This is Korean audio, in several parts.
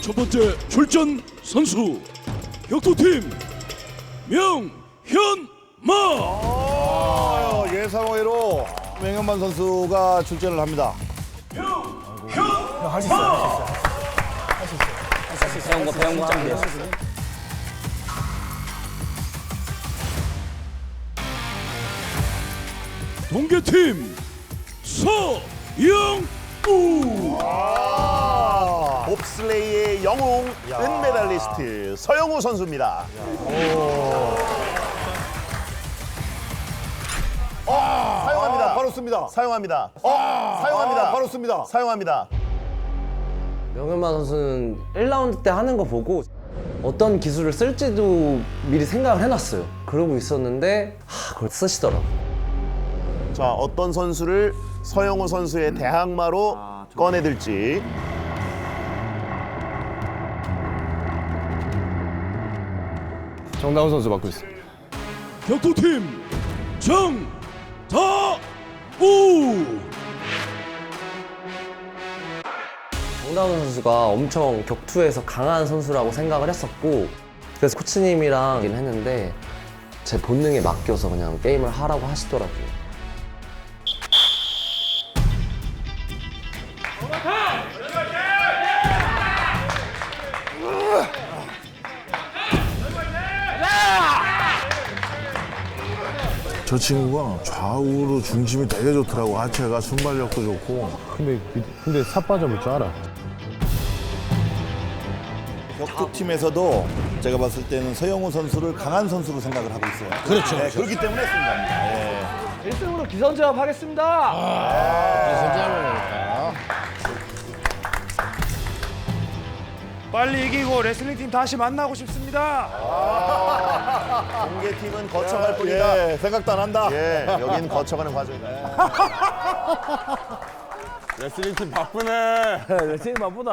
첫 번째 출전 선수 격투팀 명현마 어, 예상외로 맹현만 선수가 출전을 합니다. 배운 거 배운. 동계팀 서영우 아, 봅슬레이의 영웅 은메달리스트 서영우 선수입니다. 어, 사용합니다. 바로 씁니다. 사용합니다. 어, 사용합니다. 바로 씁니다. 사용합니다. 명현만 선수는 1라운드 때 하는 거 보고 어떤 기술을 쓸지도 미리 생각을 해놨어요. 그러고 있었는데 하, 그걸 쓰시더라고. 자, 어떤 선수를 서영우 선수의 대항마로 꺼내들지. 정다운 선수 맡고 있습니다. 격투팀 정다우 정다운 선수가 엄청 격투에서 강한 선수라고 생각을 했었고 그래서 코치님이랑 얘기를 했는데 제 본능에 맡겨서 그냥 게임을 하라고 하시더라고요. 저 친구가 좌우로 중심이 되게 좋더라고. 하체가 순발력도 좋고. 근데 근데 사 빠져볼 줄 알아. 격투팀에서도 제가 봤을 때는 서영우 선수를 강한 선수로 생각을 하고 있어요. 그렇죠. 네, 그렇기 때문에 승리합니다. 예. 1등으로 기선제압 하겠습니다. 빨리 이기고 레슬링 팀 다시 만나고 싶습니다. 공개팀은 거쳐갈 뿐이다. 예, 생각도 안 한다. 예, 여긴 거쳐가는 과정이다. 레슬링팀 바쁘네. 레슬링 바쁘다.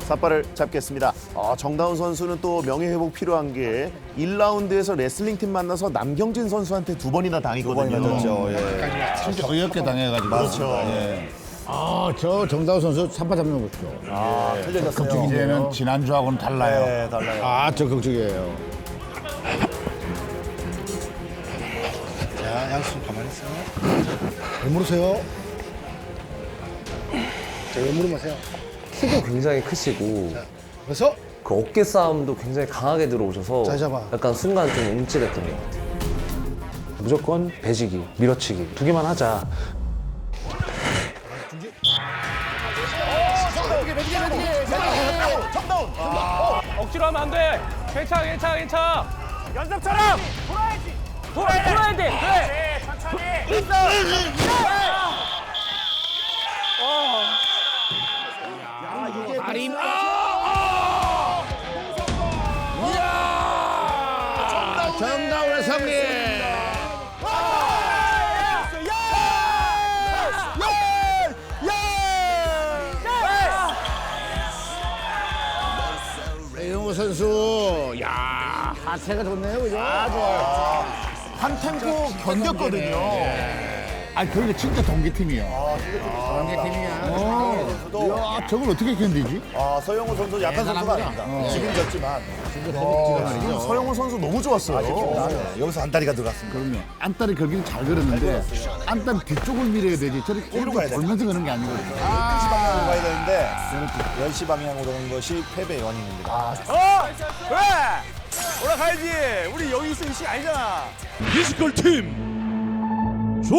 삿발을 잡겠습니다. 아, 정다운 선수는 또 명예회복 필요한 게 1라운드에서 레슬링팀 만나서 남경진 선수한테 두 번이나 당했거든요. 맞았죠. 예. 진짜 어이없게 당해가지고. 그렇죠. 예. 아, 저 정다우 선수 삼바 잡는 거죠. 아, 틀려졌어요. 이제는 지난주하고는 달라요. 네, 달라요. 아, 적극적이에요. 자, 양수 가만히 있어요. 왜 물으세요? 자, 왜 물으세요? 키도 굉장히 크시고 그래서 그 어깨 싸움도 굉장히 강하게 들어오셔서 잘 잡아. 약간 순간 좀 움찔했던 것 같아요. 무조건 배지기, 밀어치기 두 개만 하자. 억지로 하면 안 돼. 괜찮아, 괜찮아, 괜찮아. 연습처럼 돌아야지. 돌아, 돌아야 돼. 그래. 천천히. 있어. 선수, 야 하체가 좋네요, 그죠? 아, 좋아요. 한 템포 견뎠거든요. 아, 그게 진짜 동기팀이야. 동기팀이야. 어. 야, 저걸 어떻게 견디지? 아, 서영우 선수 약한 선수가 아닙니다. 지금 졌지만. 지금 서영우 선수 너무 좋았어요. 여기서 안다리가 들어갔습니다. 그럼요. 안달이 걸기는 잘 걸었는데, 안달 뒤쪽을 밀어야 되지. 저렇게 뒤로 가야 돼. 돌면서 그런 게 아니거든요. 10시 방향으로 가야 되는데 10시 방향으로 가는 것이 패배의 원인입니다. 어? 그래. 올라가야지. 우리 여기 있을 시 아니잖아. 피지컬 팀 조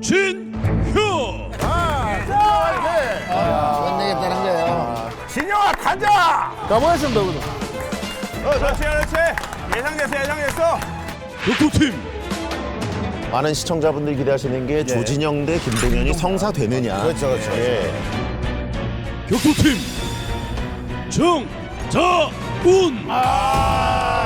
진현 못 내겠다는 거예요. 진영아 가자. 가보겠습니다, 그럼. 어, 그렇지, 그렇지. 예상됐어, 예상됐어. 격투팀 많은 시청자분들이 기대하시는 게 조진영 대 김동현이 성사되느냐. 그렇죠, 그렇죠. 예. 격투팀 정자운 아. 아,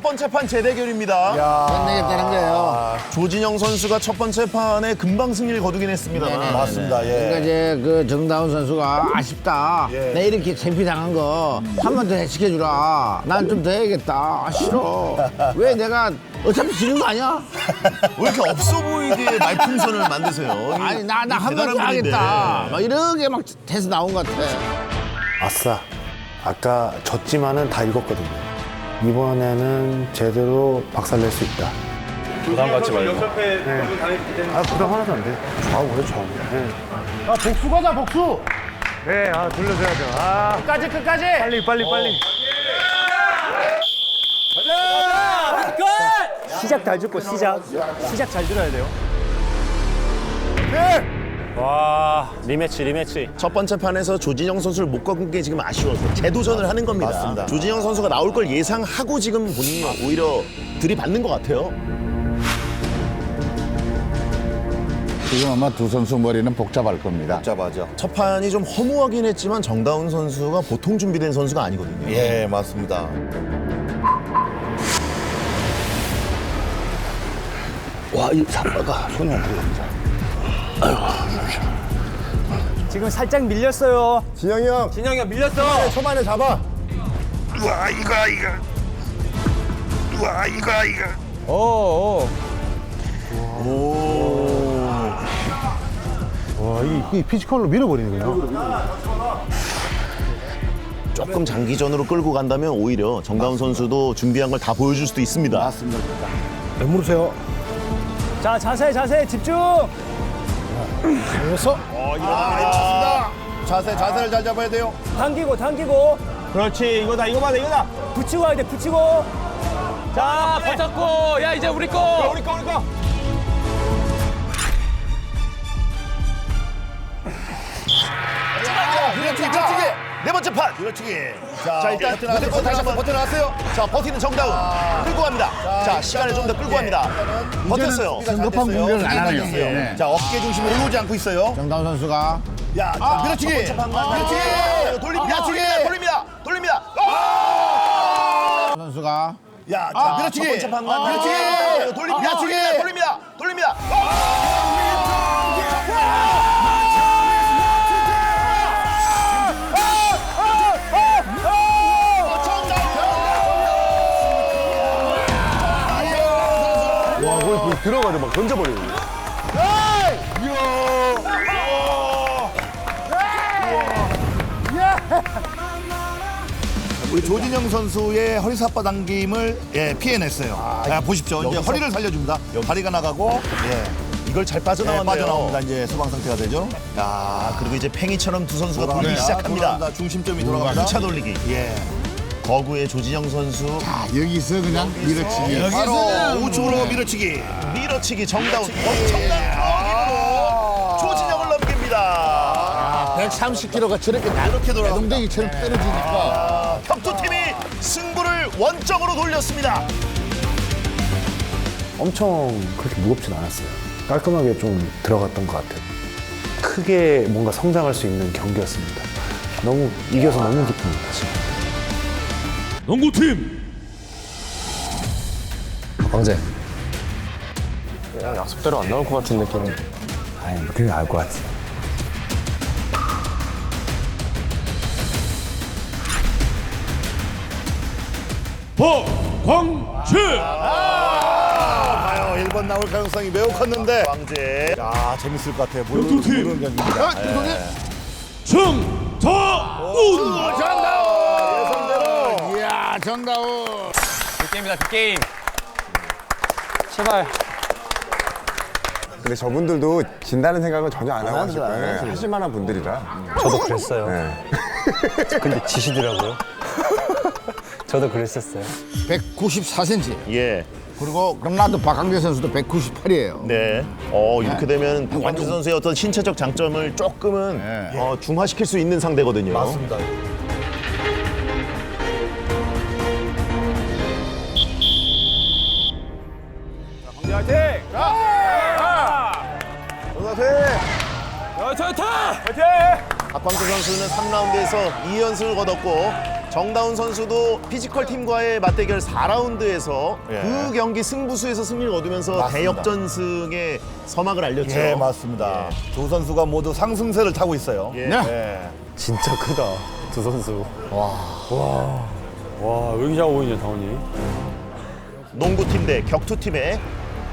첫 번째 판 재대결입니다. 못 내겠다는 거예요. 조진영 선수가 첫 번째 판에 금방 승리를 거두긴 했습니다. 맞습니다. 그러니까 예. 이제 그 정다운 선수가 아쉽다. 예. 내 이렇게 챔피 당한 거 한 번 더 해치켜주라. 난 좀 더 해야겠다. 아, 싫어. 왜 내가 어차피 지는 거 아니야? 왜 이렇게 없어 보이게 말풍선을 만드세요? 아니 나나이한번 더 대단한 분인데. 하겠다. 막 이렇게 막 돼서 나온 것 같아. 아싸. 아까 졌지만은 다 읽었거든요. 이번에는 제대로 박살낼 수 있다. 부담 갖지 말고. 아, 부담 하나도 안 돼. 좌우 그래, 좌우. 네. 아 복수 가자 복수. 네, 아, 돌려줘야죠. 아, 끝까지 끝까지. 빨리, 빨리, 빨리. 시작 잘 듣고 시작. 시작 잘 들어야 돼요. 와 리매치 리매치. 첫 번째 판에서 조진영 선수를 못 꺾은 게 지금 아쉬워서 재도전을 하는 겁니다. 맞습니다. 조진영 선수가 나올 걸 예상하고 지금 본인이 오히려 들이받는 것 같아요. 지금 아마 두 선수 머리는 복잡할 겁니다. 복잡하죠. 첫 판이 좀 허무하긴 했지만 정다운 선수가 보통 준비된 선수가 아니거든요. 예, 맞습니다. 와이 사빠가 손이 안 들어갑니다. 지금 살짝 밀렸어요. 진영이 형, 진영이 형 밀렸어. 초반에 잡아. 와, 이, 이 피지컬로 밀어버리네, 그냥. 조금 장기전으로 끌고 간다면 오히려 정다운 선수도 준비한 걸 다 보여줄 수도 있습니다. 맞습니다. 왜 물으세요? 자 자세 자세 집중. 그래서 자세, 자세를 잘 잡아야 돼요. 당기고 당기고. 그렇지 이거다 이거다 이거다. 붙이고 가야 돼 붙이고. 자 버텼고 야 이제 우리 거. 우리 거 우리 거. 밀어치기, 밀어치기! 네 번째 판! 밀어치기. 자, 일단 버텨나가세요. 무대권 다시 한번 버텨나가세요. 자, 버티는 정다운. 끌고 갑니다. 자, 시간을 좀 더 끌고 갑니다. 버텼어요. 성급한 공격을 안 하네요. 예. 자, 어깨 중심으로 오지 않고 있어요. 정다운 선수가 야, 자, 번째 판만 밀어치기. 돌립니다. 밀어치기. 돌립니다. 돌립니다. 돌립니다. 선수가 야, 자, 번째 판만 밀어치기. 돌립니다. 밀어치기. 돌립니다. 돌립니다. 들어가서 막 던져버리네. 우리 조진영 선수의 허리 삿바 당김을 예, 피해냈어요. 자, 보십시오. 이제 여기서- 허리를 살려줍니다. 다리가 나가고 예, 이걸 잘 예, 빠져나왔네요. 빠져나옵니다. 이제 수방 상태가 되죠. 아, 그리고 이제 팽이처럼 두 선수가 돌리기 돌아갑니다. 시작합니다. 돌아갑니다. 중심점이 돌아갑니다. 2차 돌리기. 예. 거구의 조진영 선수 아, 여기서 그냥 밀어치기. 바로 우측으로 밀어치기. 밀어치기 정다운 엄청난 타격으로 조진영을 넘깁니다. 130kg가 저렇게 이렇게 돌아갑니다. 동댕이처럼 떨어지니까 격투팀이 승부를 원점으로 돌렸습니다. 엄청 그렇게 무겁진 않았어요. 깔끔하게 좀 들어갔던 것 같아요. 크게 뭔가 성장할 수 있는 경기였습니다. 너무 이겨서 너무 기쁩니다, 지금. 농구팀 황제. 그냥 약속대로 안 나올 것 같은 느낌. 아니, 그게 알것 같아. 박광재 과연 1번 나올 가능성이 매우 컸는데. 황제 야, 재밌을 것 같아요. 모르는, 경기입니다. 아, 이거는 정다운 정다운. 이야, 정다운. 게임이다 게임. 제발. 근데 저분들도 진다는 생각은 전혀 안 하고 하실 거예요. 하실 만한 분들이라. 저도 그랬어요. 근데 지시더라고요. 저도 그랬었어요. 194cm. 예. 그리고 럼나도 박강재 선수도 198이에요. 네. 어, 이렇게 되면 박광재 선수의 어떤 신체적 장점을 조금은 네. 어, 중화시킬 수 있는 상대거든요. 맞습니다. 화이팅! 화이팅! 박광재 선수는 3라운드에서 2연승을 거뒀고 정다운 선수도 피지컬 팀과의 맞대결 4라운드에서 예. 그 경기 승부수에서 승리를 거두면서 맞습니다. 대역전승의 서막을 알렸죠. 예, 맞습니다. 두 선수가 모두 상승세를 타고 있어요. 예. 예. 진짜 크다. 두 선수. 와 여기 잡고 보이냐 다원이. 농구팀 대 격투팀의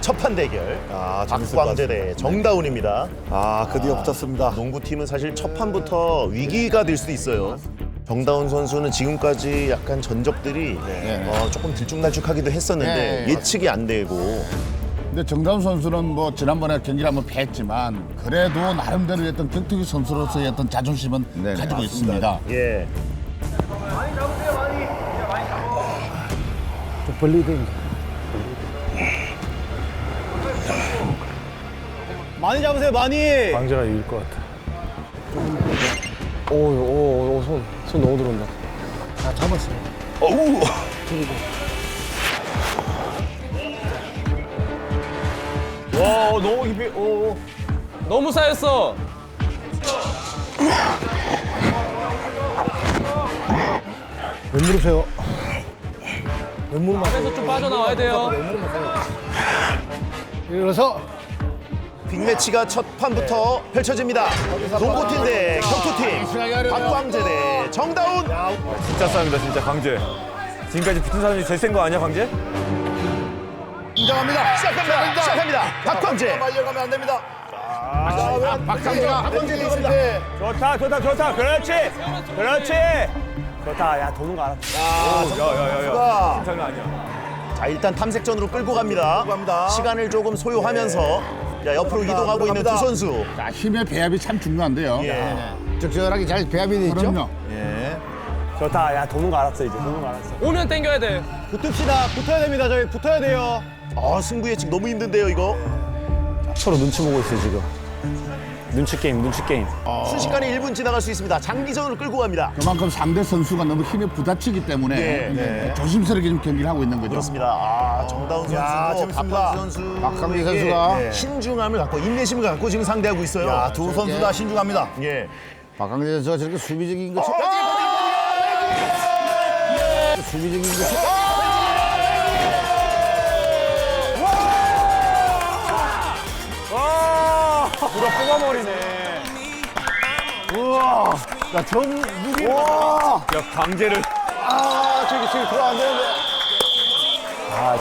첫판 대결. 아, 재밌을 것 박광재 대 정다운입니다. 아, 드디어 붙었습니다. 농구팀은 사실 첫 판부터 위기가 될 수도 있어요. 정다운 선수는 지금까지 약간 전적들이 어, 조금 들쭉날쭉하기도 했었는데 네. 예측이 안 되고 근데 정다운 선수는 뭐 지난번에 경기를 한번 패했지만 그래도 나름대로 어떤 격투기 선수로서의 어떤 자존심은 네, 가지고 있습니다. 예. 많이 잡으세요 많이 광재가 이길 것 같아. 오오 손 손 너무 들어온다 어우. 와 너무 깊이 오 너무 쌓였어 왼무릎 세요. 앞에서 좀 빠져나와야 돼요 일어서. 빅매치가 첫 판부터 펼쳐집니다. 농구팀 대 격투팀. 박광재 대 정다운. 진짜 싸움이다 진짜 광재 지금까지 붙은 사람이 제일 센 거 아니야 광재? 인정합니다. 시작합니다. 시작합니다. 박광재. 말려가면 안 됩니다. 박상재가 박광재 들어갑니다. 좋다 좋다 좋다 그렇지 그렇지 좋다 야 도는 거 알았어 야야야야 장난 아니야 자 일단 탐색전으로 끌고 갑니다. 갑니다. 시간을 조금 소요하면서 자, 옆으로 이동하고 있는 두 선수. 자, 힘의 배합이 참 중요한데요. 예. 적절하게 잘 배합이 돼 있죠? 그럼요. 좋다 야 도는 거 알았어 이제 도는 거 알았어 오면 땡겨야 돼 붙읍시다 붙어야 됩니다 저희 붙어야 돼요 아 승부 예측 너무 힘든데요 이거. 서로 눈치 보고 있어요 지금. 눈치 게임, 눈치 게임. 순식간에 1분 지나갈 수 있습니다. 장기전으로 끌고 갑니다. 그만큼 상대 선수가 너무 힘에 부딪히기 때문에 네, 네. 조심스럽게 좀 경기를 하고 있는 거죠. 그렇습니다. 아 정다운 선수도 박광재 선수. 박광재 선수가. 신중함을 갖고 인내심을 갖고 지금 상대하고 있어요. 야, 두 선수 다 신중합니다. 예. 박강재 선수가 저렇게 수비적인 거. 수비적인 거. 누가 뽑아버리네 우와 야전 무기 야 강제를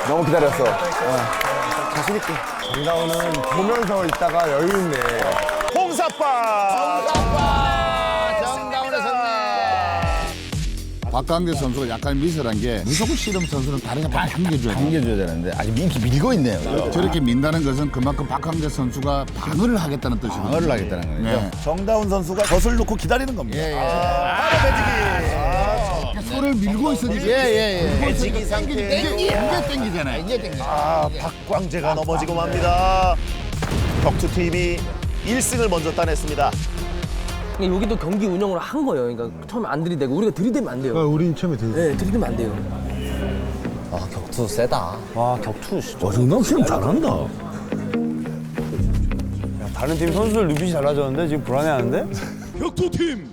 너무 기다렸어. 자신 있게. 정다운은 보면서 있다가 여유 있네. 홍사빠. 정다운 박강대 선수가 약간 미설한 게 무조건 씨름 선수는 다른 게다 당겨줘야 돼요. 당겨줘야 되는데 아직 민기 밀고 있네요. 저렇게 민다는 것은 그만큼 박강대 선수가 방어를 하겠다는 뜻이거든요. 방어를 하겠다는 거죠. 네. 정다운 선수가 젖을 놓고 기다리는 겁니다. 예, 예. 손을 밀고 있으니까 예, 예, 예. 매지기 상태. 이게 땡기잖아요. 이게 땡기. 아 박광재가 넘어지고 맙니다. 격투 팀이 1승을 먼저 따냈습니다. 그러니까 여기도 경기 운영을 한 거예요. 그러니까 처음에 안 들이대고 우리가 들이대면 안 돼요. 우린 처음에 들. 네, 들이대면 안 돼요. 아 격투 세다 와 격투 진짜. 정다운 씨름 잘한다 다른 팀 선수들 눈빛이 달라졌는데 지금 불안해하는데? 격투팀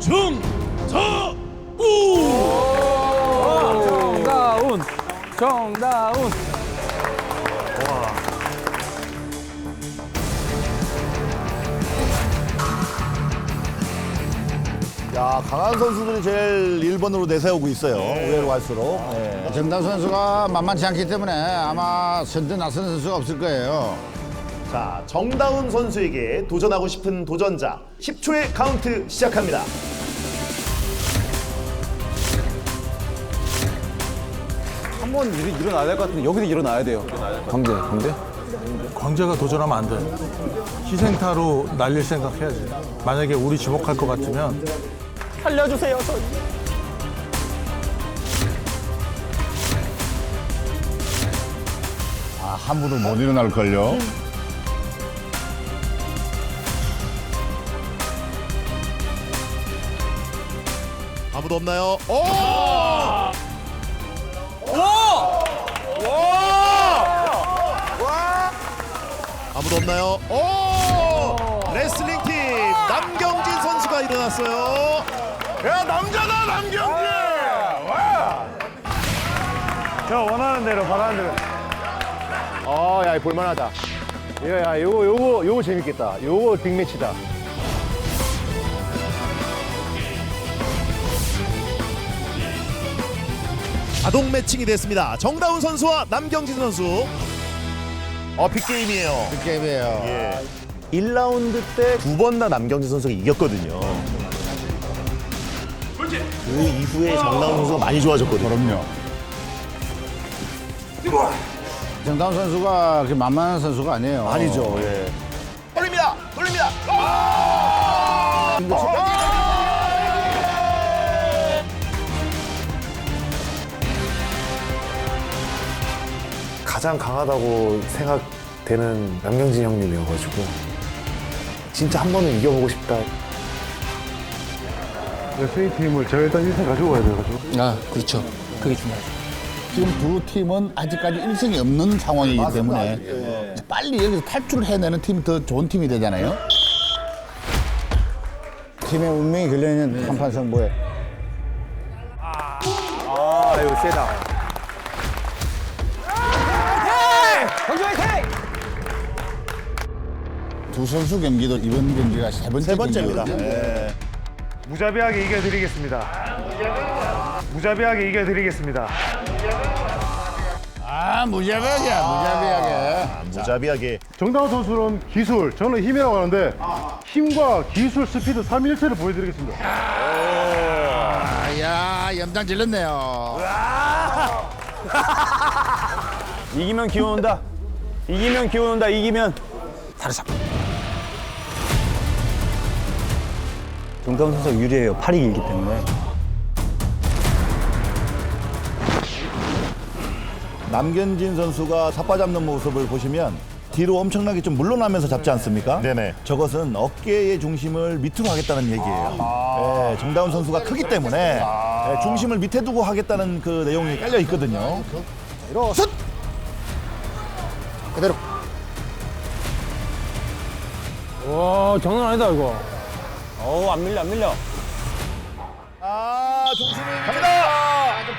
정자우 정다운 정다운 야, 강한 선수들이 제일 1번으로 내세우고 있어요. 의외로 갈수록. 예. 정다운 선수가 만만치 않기 때문에 아마 선두 나서는 선수가 없을 거예요. 자 정다운 선수에게 도전하고 싶은 도전자 10초의 카운트 시작합니다. 한 번 일어나야 될 것 같은데 여기도 일어나야 돼요 광재 광재 광재가 도전하면 안 돼. 희생타로 날릴 생각해야지. 만약에 우리 지목할 것 같으면 살려주세요 저 아, 함부로 못 일어날걸요. 아무도 없나요? 오! 아무도 없나요? 오! 레슬링 팀 남경진 선수가 일어났어요. 야 남자다 남경진 저 원하는 대로 바라는 대로 어, 야, 볼만하다. 야, 야, 요거, 요거, 요거 재밌겠다. 요거 빅매치다. 자동 매칭이 됐습니다. 정다운 선수와 남경진 선수. 어 빅게임이에요. 그 게임이에요. 예. 1라운드 때 두 번 다 남경진 선수가 이겼거든요. 그 이후에 정다운 선수가 많이 좋아졌거든요. 그럼요. 정다운 선수가 그렇게 만만한 선수가 아니에요. 아니죠. 예. 돌립니다. 돌립니다. 가장 강하다고 생각되는 남경진 형님이어가지고 진짜 한 번은 이겨보고 싶다. 팀을 제가 일단 1승 가지고 가야 돼가지고. 아 그렇죠. 그게 중요하죠. 지금 두 팀은 아직까지 일승이 없는 상황이기 때문에 빨리 여기서 탈출을 해내는 팀이 더 좋은 팀이 되잖아요. 팀의 운명이 걸려있는 한판 승부에 아 이거 세다. 경기 화이팅! 두 선수 경기도 이번 경기가 세 번째 세 번째입니다. 경기거든요. 예. 무자비하게 이겨드리겠습니다. 무자비하게 이겨드리겠습니다. 아 무자비하게 무자비하게. 무자비하게 정다운 선수는 기술, 저는 힘이라고 하는데 힘과 기술, 스피드 삼일체를 보여드리겠습니다. 아야 염장 질렀네요. 이기면 기운 온다. 이기면 기운 온다. 이기면. 정다운 선수가 유리해요. 팔이 길기 때문에. 남견진 선수가 삿바 잡는 모습을 보시면 뒤로 엄청나게 좀 물러나면서 잡지 않습니까? 네네. 저것은 어깨의 중심을 밑으로 하겠다는 얘기예요. 예, 정다운 선수가 크기 때문에 예, 중심을 밑에 두고 하겠다는 그 내용이 깔려 있거든요. 슛! 그대로. 와 장난 아니다 이거. 어우 안 밀려 안 밀려. 아 중심을 갑니다.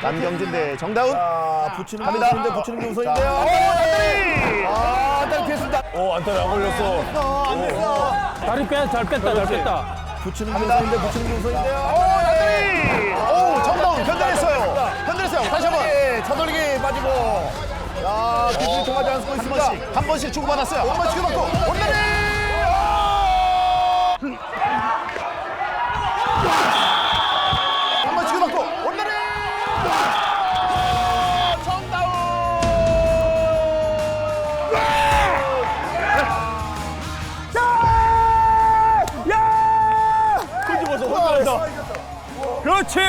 남경진 대 정다운. 아, 붙이는 게 갑니다. 우선인데 붙이는 게 우선인데요. 오 안다리. 아, 안다리 피했습니다. 오 안타리 안 걸렸어. 어, 안 됐어. 다리 빼, 잘 뺐다, 잘 뺐다. 붙이는 게 우선인데 붙이는 게 우선인데요. 오 안다리. 오 정다운 견뎌냈어요. 견뎌냈어요. 다시 한번. 차돌리기 빠지고. 야, 기술이 통하지 않고 한 있습니다. 번씩 한 번씩 주고받았어요. 한 번씩 주고받고 온다리. 그렇지.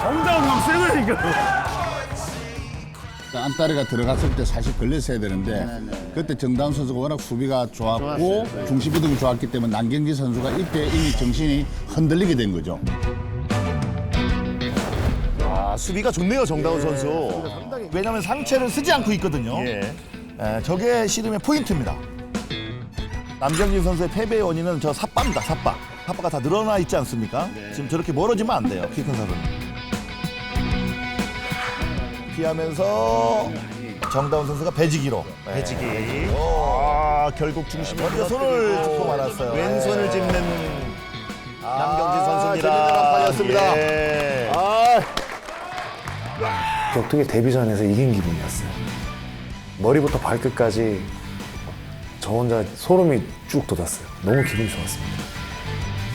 정다운 막 세다니까. 안다리가 들어갔을 때 사실 걸렸어야 되는데 그때 정다운 선수가 워낙 수비가 좋았고 중심 이동이 좋았기 때문에 남경기 선수가 이때 이미 정신이 흔들리게 된 거죠. 아 수비가 좋네요 정다운 선수. 왜냐하면 상체를 쓰지 않고 있거든요. 예. 에, 저게 씨름의 포인트입니다. 남경진 선수의 패배의 원인은 저 삿바입니다, 삿바. 삿바가 다 늘어나 있지 않습니까? 지금 저렇게 멀어지면 안 돼요, 키 큰 사람은. 피하면서 정다운 선수가 배지기로. 배지기. 아 결국 중심이 먼저 손을 짚고 말았어요. 왼손을 짚는 남경진 선수입니다. 재밌는 한판이었습니다. 예. 격투기 데뷔전에서 이긴 기분이었어요. 머리부터 발끝까지 저 혼자 소름이 쭉 돋았어요. 너무 기분이 좋았습니다.